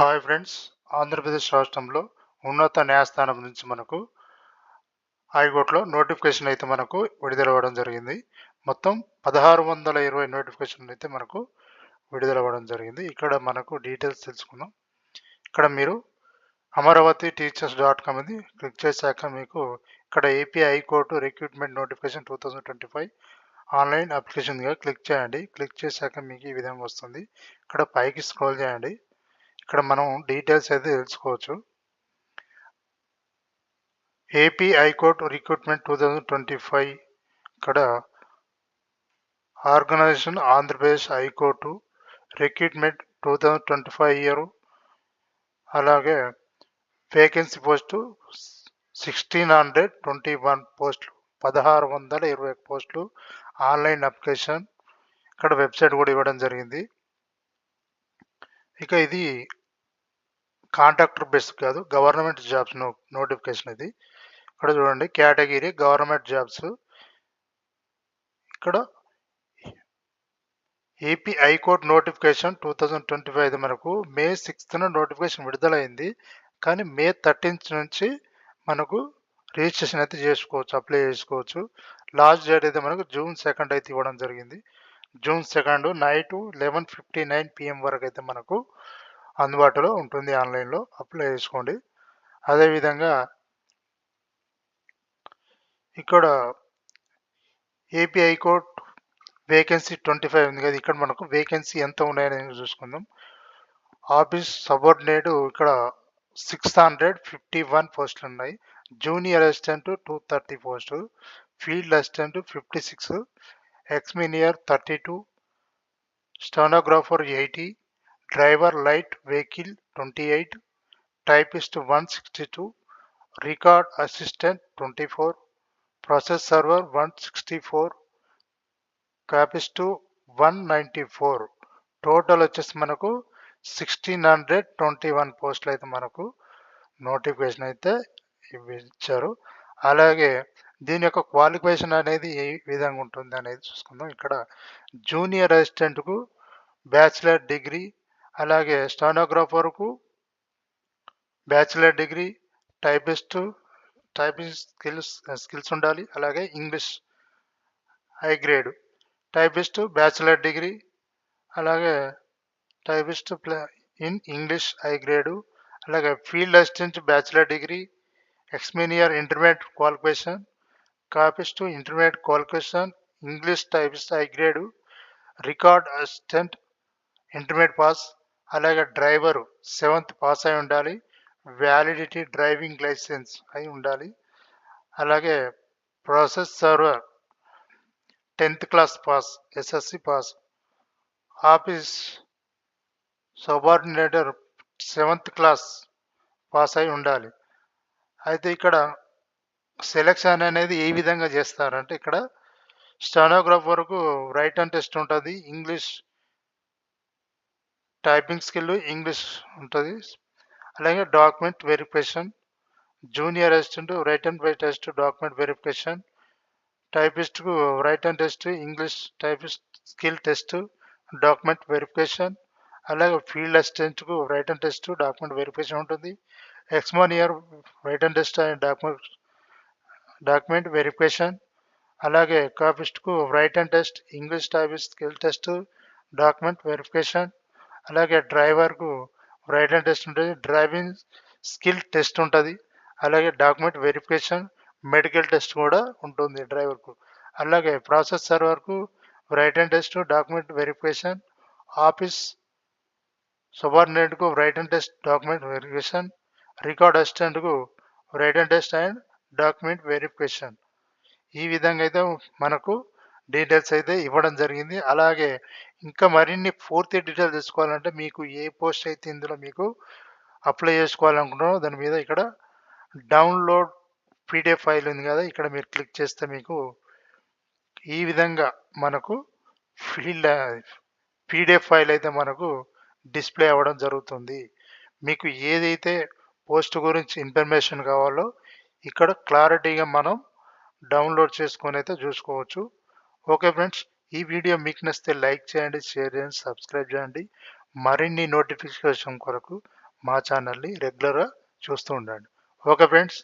Hi friends Andhra Pradesh రాష్ట్రంలో ఉన్నత న్యాయస్థానం నుంచి మనకు హైకోర్టులో నోటిఫికేషన్ అయితే మనకు విడుదలవ్వడం జరిగింది. మొత్తం పదహారు వందల ఇరవై నోటిఫికేషన్ అయితే మనకు విడుదలవ్వడం జరిగింది. ఇక్కడ మనకు డీటెయిల్స్ తెలుసుకుందాం. ఇక్కడ మీరు అమరావతి టీచర్స్ డాట్ కామ్ ఇది క్లిక్ చేశాక మీకు ఇక్కడ AP high court recruitment notification two thousand twenty five online అప్లికేషన్గా click చేయండి. క్లిక్ చేశాక మీకు ఈ విధంగా వస్తుంది. ఇక్కడ పైకి స్క్రోల్ చేయండి. ఇక్కడ మనం డీటెయిల్స్ అయితే తెలుసుకోవచ్చు. AP high court recruitment two thousand twenty five ఇక్కడ organisation Andhra Pradesh high court recruitment two thousand twenty five year అలాగే vacancy post sixteen hundred twenty one పోస్టులు పదహారు వందల ఇరవై పోస్టులు ఆన్లైన్ అప్లికేషన్ ఇక్కడ వెబ్సైట్ కూడా ఇవ్వడం జరిగింది. ఇక ఇది కాంట్రాక్టర్ బేస్ కాదు గవర్నమెంట్ జాబ్స్ నో నోటిఫికేషన్ ఇది. ఇక్కడ చూడండి కేటగిరీ గవర్నమెంట్ జాబ్స్. ఇక్కడ AP high court notification two thousand twenty five మనకు మే సిక్స్త్న నోటిఫికేషన్ విడుదలైంది. కానీ మే థర్టీన్త్ నుంచి మనకు రిజిస్ట్రేషన్ అయితే చేసుకోవచ్చు అప్లై చేసుకోవచ్చు. లాస్ట్ డేట్ అయితే మనకు జూన్ సెకండ్ అయితే ఇవ్వడం జరిగింది. June second night eleven fifty nine PM వరకు అయితే మనకు అందుబాటులో ఉంటుంది ఆన్లైన్లో. అప్లై చేసుకోండి. అదేవిధంగా ఇక్కడ API court vacancy twenty five ఉంది కదా ఇక్కడ మనకు వేకెన్సీ ఎంత ఉన్నాయని చూసుకుందాం. ఆఫీస్ సబార్డినేట్ ఇక్కడ సిక్స్ హండ్రెడ్ ఫిఫ్టీ వన్ పోస్టులు ఉన్నాయి. Junior assistant two thirty post field assistant fifty six examiner thirty two stenographer eighty driver light vehicle twenty eight typist one sixty two record assistant twenty four process server one sixty four copyist one ninety four. Total వచ్చేసి మనకు sixteen hundred twenty one పోస్టులు అయితే మనకు notification అయితే ఇచ్చారు. అలాగే దీని యొక్క క్వాలిఫికేషన్ అనేది ఏ విధంగా ఉంటుంది అనేది చూసుకుందాం. ఇక్కడ జూనియర్ అసిస్టెంట్కు బ్యాచిలర్ డిగ్రీ అలాగే స్టానోగ్రాఫర్కు bachelor degree typist typing skills skills ఉండాలి అలాగే English high grade. Typist bachelor degree అలాగే typist in English high grade అలాగే field assistant bachelor degree examiner intermediate qualification copyist intermediate qualification English typist high grade record assistant intermediate pass అలాగే driver seventh pass అయి ఉండాలి validity driving licence అయి ఉండాలి అలాగే process server tenth class pass SSC pass office subordinator seventh class pass అయి ఉండాలి. అయితే ఇక్కడ సెలెక్షన్ అనేది ఏ విధంగా చేస్తారంటే ఇక్కడ స్టానోగ్రాఫ్ వరకు రైట్ అండ్ టెస్ట్ ఉంటుంది ఇంగ్లీష్ టైపింగ్ స్కిల్ ఇంగ్లీష్ ఉంటుంది. అలాగే document verification junior assistant written by test document verification టైపిస్ట్కు written test English typist skill test document verification అలాగే ఫీల్డ్ అసిస్టెంట్కు right and test document verification ఉంటుంది. Examiner written test and document document verification అలాగే కాపిస్ట్కు written test English typist skill test document verification అలాగే డ్రైవర్కు right and test ఉంటుంది driving skill test ఉంటుంది అలాగే document verification medical test కూడా ఉంటుంది డ్రైవర్కు. అలాగే ప్రాసెస్ సర్వర్కు written test document verification office సబార్డినేట్కు written test document verification record అసిస్టెంట్కు written test and document verification. ఈ విధంగా అయితే మనకు డీటెయిల్స్ అయితే ఇవ్వడం జరిగింది. అలాగే ఇంకా మరిన్ని పూర్తి డీటెయిల్స్ తెలుసుకోవాలంటే మీకు ఏ పోస్ట్ అయితే ఇందులో మీకు అప్లై చేసుకోవాలనుకుంటున్నారో దాని మీద ఇక్కడ డౌన్లోడ్ పీడిఎఫ్ ఫైల్ ఉంది కదా ఇక్కడ మీరు క్లిక్ చేస్తే మీకు ఈ విధంగా మనకు ఫీల్డ్ పీడిఎఫ్ ఫైల్ అయితే మనకు డిస్ప్లే అవ్వడం జరుగుతుంది. మీకు ఏదైతే పోస్ట్ గురించి ఇన్ఫర్మేషన్ కావాలో ఇక్కడ క్లారిటీగా మనం డౌన్లోడ్ చేసుకొని అయితే చూసుకోవచ్చు. ఓకే ఫ్రెండ్స్ ఈ వీడియో మీకు నచ్చితే లైక్ చేయండి షేర్ చేయండి సబ్స్క్రైబ్ చేయండి. మరిన్ని నోటిఫికేషన్ కొరకు మా ఛానల్ని రెగ్యులర్గా చూస్తూ ఉండండి. Okay friends